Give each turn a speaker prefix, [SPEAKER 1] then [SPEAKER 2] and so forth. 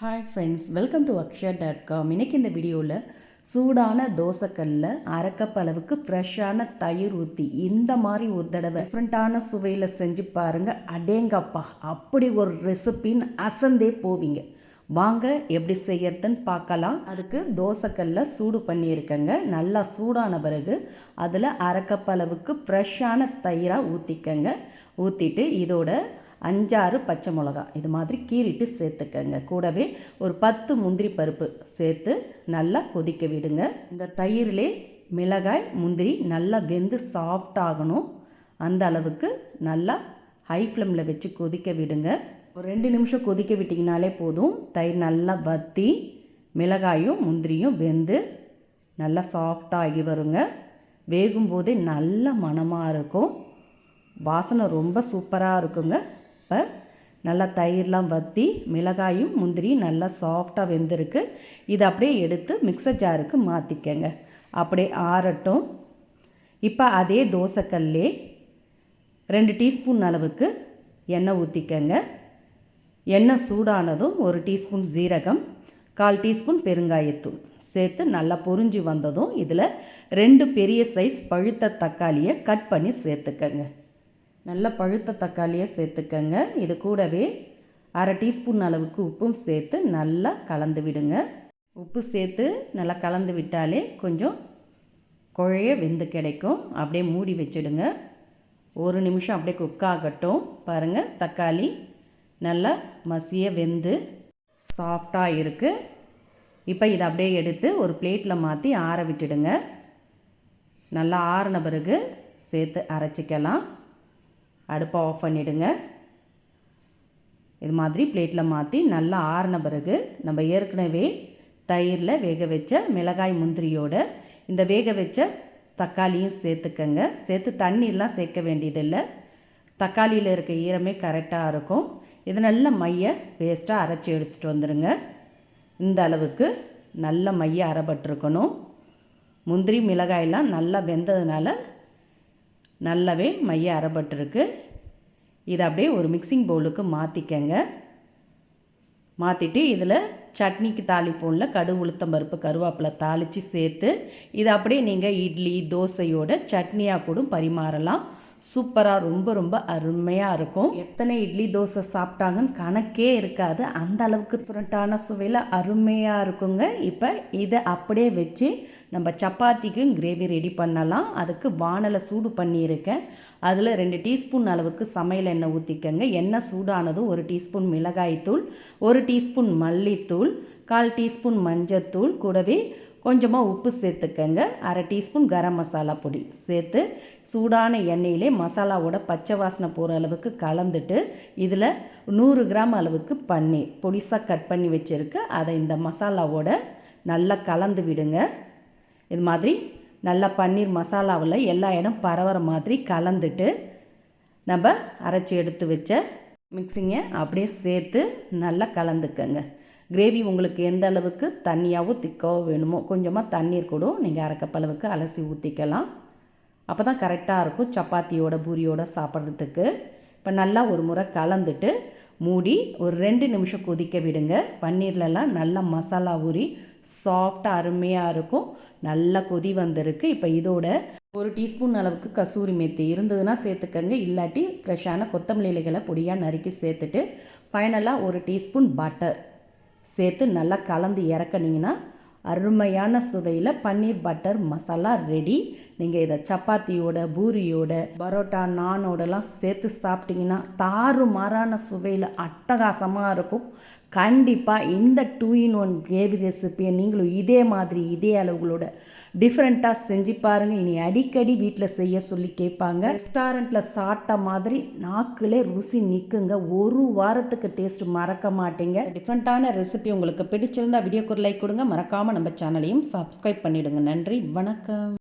[SPEAKER 1] Hi friends welcome to Akshaya dot com இன்றைக்கி இந்த வீடியோவில் சூடான தோசைக்கல்லில் அரைக்கப் அளவுக்கு ஃப்ரெஷ்ஷான தயிர் ஊற்றி இந்த மாதிரி ஒரு தடவை டிஃப்ரெண்ட்டான சுவையில் செஞ்சு பாருங்கள் அடேங்கப்பா அப்படி ஒரு ரெசிபின்னு அசந்தே போவீங்க. வாங்க எப்படி செய்யறதுன்னு பார்க்கலாம். அதுக்கு தோசைக்கல்ல சூடு பண்ணியிருக்கேங்க. நல்லா சூடான பிறகு அதில் அரைக்கப் அளவுக்கு ஃப்ரெஷ்ஷான தயிராக ஊற்றிக்கங்க ஊற்றிட்டு இதோட அஞ்சாறு பச்சை மிளகா. இது மாதிரி கீறிட்டு சேர்த்துக்கங்க. கூடவே ஒரு பத்து முந்திரி பருப்பு சேர்த்து நல்லா கொதிக்க விடுங்க. இந்த தயிரிலே மிளகாய் முந்திரி நல்லா வெந்து சாஃப்டாகணும் அந்த அளவுக்கு நல்லா ஹை ஃப்ளேமில் வச்சு கொதிக்க விடுங்க. ஒரு ரெண்டு நிமிஷம் கொதிக்க விட்டிங்கனாலே போதும். தயிர் நல்லா வத்தி மிளகாயும் முந்திரியும் வெந்து நல்லா சாஃப்டாகி வருங்க. வேகும்போதே நல்ல மணமாக இருக்கும். வாசனை ரொம்ப சூப்பராக இருக்குங்க. இப்போ நல்லா தயிர்லாம் வற்றி மிளகாயும் முந்திரியும் நல்லா சாஃப்டாக வெந்திருக்கு. இதை அப்படியே எடுத்து மிக்சர் ஜாருக்கு மாற்றிக்கங்க அப்படியே ஆறட்டும். இப்போ அதே தோசைக்கல்லே ரெண்டு டீஸ்பூன் அளவுக்கு எண்ணெய் ஊற்றிக்கங்க எண்ணெய் சூடானதும் ஒரு டீஸ்பூன் ஜீரகம் கால் டீஸ்பூன் பெருங்காயத்தூள் சேர்த்து நல்லா பொறிஞ்சி வந்ததும் இதில் ரெண்டு பெரிய சைஸ் பழுத்த தக்காளியை கட் பண்ணி சேர்த்துக்கங்க. நல்ல பழுத்த தக்காளியை சேர்த்துக்கங்க. இது கூடவே அரை டீஸ்பூன் அளவுக்கு உப்பும் சேர்த்து நல்லா கலந்து விடுங்க. உப்பு சேர்த்து நல்லா கலந்து விட்டாலே கொஞ்சம் குழைய வெந்து கிடைக்கும். அப்படியே மூடி வச்சிடுங்க. ஒரு நிமிஷம் அப்படியே குக் ஆகட்டும். பாருங்கள் தக்காளி நல்லா மசிய வெந்து சாஃப்டாக இருக்குது இப்போ இதை அப்படியே எடுத்து ஒரு பிளேட்டில் மாற்றி ஆற விட்டுடுங்க. நல்லா ஆறின பிறகு சேர்த்து அரைச்சிக்கலாம். அடுப்பை ஆஃப் பண்ணிவிடுங்க இது மாதிரி பிளேட்டில் மாற்றி நல்லா ஆறின பிறகு நம்ம ஏற்கனவே தயிரில் வேக வச்ச மிளகாய் முந்திரியோட இந்த வேக வச்ச தக்காளியும் சேர்த்துக்கங்க. சேர்த்து தண்ணியெலாம் சேர்க்க வேண்டியதில்லை. தக்காளியில் இருக்க ஈரமே கரெக்டாக இருக்கும். இது நல்ல மைய வேஸ்ட்டாக அரைச்சி எடுத்துகிட்டு வந்துடுங்க இந்த அளவுக்கு நல்ல மைய அரைப்பட்டிருக்கணும். முந்திரி மிளகாயெல்லாம் நல்லா வெந்ததுனால நல்லாவே மைய அரைப்பட்டிருக்கு. இதை அப்படியே ஒரு மிக்சிங் பவுலுக்கு மாற்றிக்கங்க மாற்றிட்டு இதில் சட்னிக்கு தாளிப்போம்ல கடுகு உளுத்தம் பருப்பு கருவேப்பிலை தாளித்து சேர்த்து இதை அப்படியே நீங்கள் இட்லி தோசையோட சட்னியாக கூட பரிமாறலாம். சூப்பராக ரொம்ப ரொம்ப அருமையாக இருக்கும். எத்தனை இட்லி தோசை சாப்பிட்டாங்கன்னு கணக்கே இருக்காது. அந்த அளவுக்கு புரட்டான சுவையில் அருமையாக இருக்குங்க. இப்போ இதை அப்படியே வச்சு நம்ம சப்பாத்திக்கும் கிரேவி ரெடி பண்ணலாம். அதுக்கு வானலை சூடு பண்ணியிருக்கேன். அதில் ரெண்டு டீஸ்பூன் அளவுக்கு சமையல் எண்ணெய் ஊற்றிக்கங்க எண்ணெய் சூடானதும் ஒரு டீஸ்பூன் மிளகாய்த்தூள் ஒரு டீஸ்பூன் மல்லித்தூள் கால் டீஸ்பூன் மஞ்சத்தூள் கூடவே கொஞ்சமாக உப்பு சேர்த்துக்கங்க. அரை டீஸ்பூன் கரம் மசாலா பொடி சேர்த்து சூடான எண்ணெயிலே மசாலாவோட பச்சை வாசனை போகிற அளவுக்கு கலந்துட்டு இதில் நூறு கிராம் அளவுக்கு பன்னீர் பொடிசாக கட் பண்ணி வச்சுருக்கு. அதை இந்த மசாலாவோட நல்லா கலந்து விடுங்க. இது மாதிரி நல்லா பன்னீர் மசாலாவில் எல்லா இடம் பரவற மாதிரி கலந்துட்டு நம்ம அரைச்சி எடுத்து வச்ச மிக்சிங்கை அப்படியே சேர்த்து நல்லா கலந்துக்கங்க. கிரேவி உங்களுக்கு எந்த அளவுக்கு தண்ணியாகவோ திக்காவோ வேணுமோ கொஞ்சமாக தண்ணீர் கூட நீங்கள் அரைக்கப்பளவுக்கு அலசி ஊற்றிக்கலாம் அப்போ தான் கரெக்டாக இருக்கும் சப்பாத்தியோட பூரியோட சாப்பிட்றதுக்கு. இப்போ நல்லா ஒரு முறை கலந்துட்டு மூடி ஒரு ரெண்டு நிமிஷம் கொதிக்க விடுங்க. பன்னீர்லலாம் நல்லா மசாலா ஊறி சாஃப்டாக அருமையாக இருக்கும். நல்லா கொதி வந்திருக்கு. இப்போ இதோட ஒரு டீஸ்பூன் அளவுக்கு கசூரி மெத்தி இருந்ததுன்னா சேர்த்துக்கங்க. இல்லாட்டி ஃப்ரெஷ்ஷான கொத்தமல்லி இலைகளை பொடியாக நறுக்கி சேர்த்துட்டு ஃபைனலாக ஒரு டீஸ்பூன் பட்டர் சேர்த்து நல்லா கலந்து இறக்குனீங்கன்னா அருமையான சுவையில் பன்னீர் பட்டர் மசாலா ரெடி நீங்கள் இதை சப்பாத்தியோட பூரியோட பரோட்டா நானோடலாம் சேர்த்து சாப்பிட்டிங்கன்னா தாறு மாறான சுவையில் அட்டகாசமாக இருக்கும். கண்டிப்பாக இந்த டூ இன் ஒன் கிரேவி ரெசிப்பியை நீங்களும் இதே மாதிரி இதே அளவுகளோட டிஃப்ரெண்ட்டாக செஞ்சு பாருங்கள் இனி அடிக்கடி வீட்டில் செய்ய சொல்லி கேட்பாங்க. ரெஸ்டாரண்ட்டில் சாப்பிட்ட மாதிரி நாக்கிலே ருசி நிற்குங்க ஒரு வாரத்துக்கு டேஸ்ட் மறக்க மாட்டேங்க. டிஃப்ரெண்ட்டான ரெசிபி உங்களுக்கு பிடிச்சிருந்தா வீடியோக்கு லைக் கொடுங்க. மறக்காமல் நம்ம சேனலையும் சப்ஸ்கிரைப் பண்ணிவிடுங்க நன்றி வணக்கம்.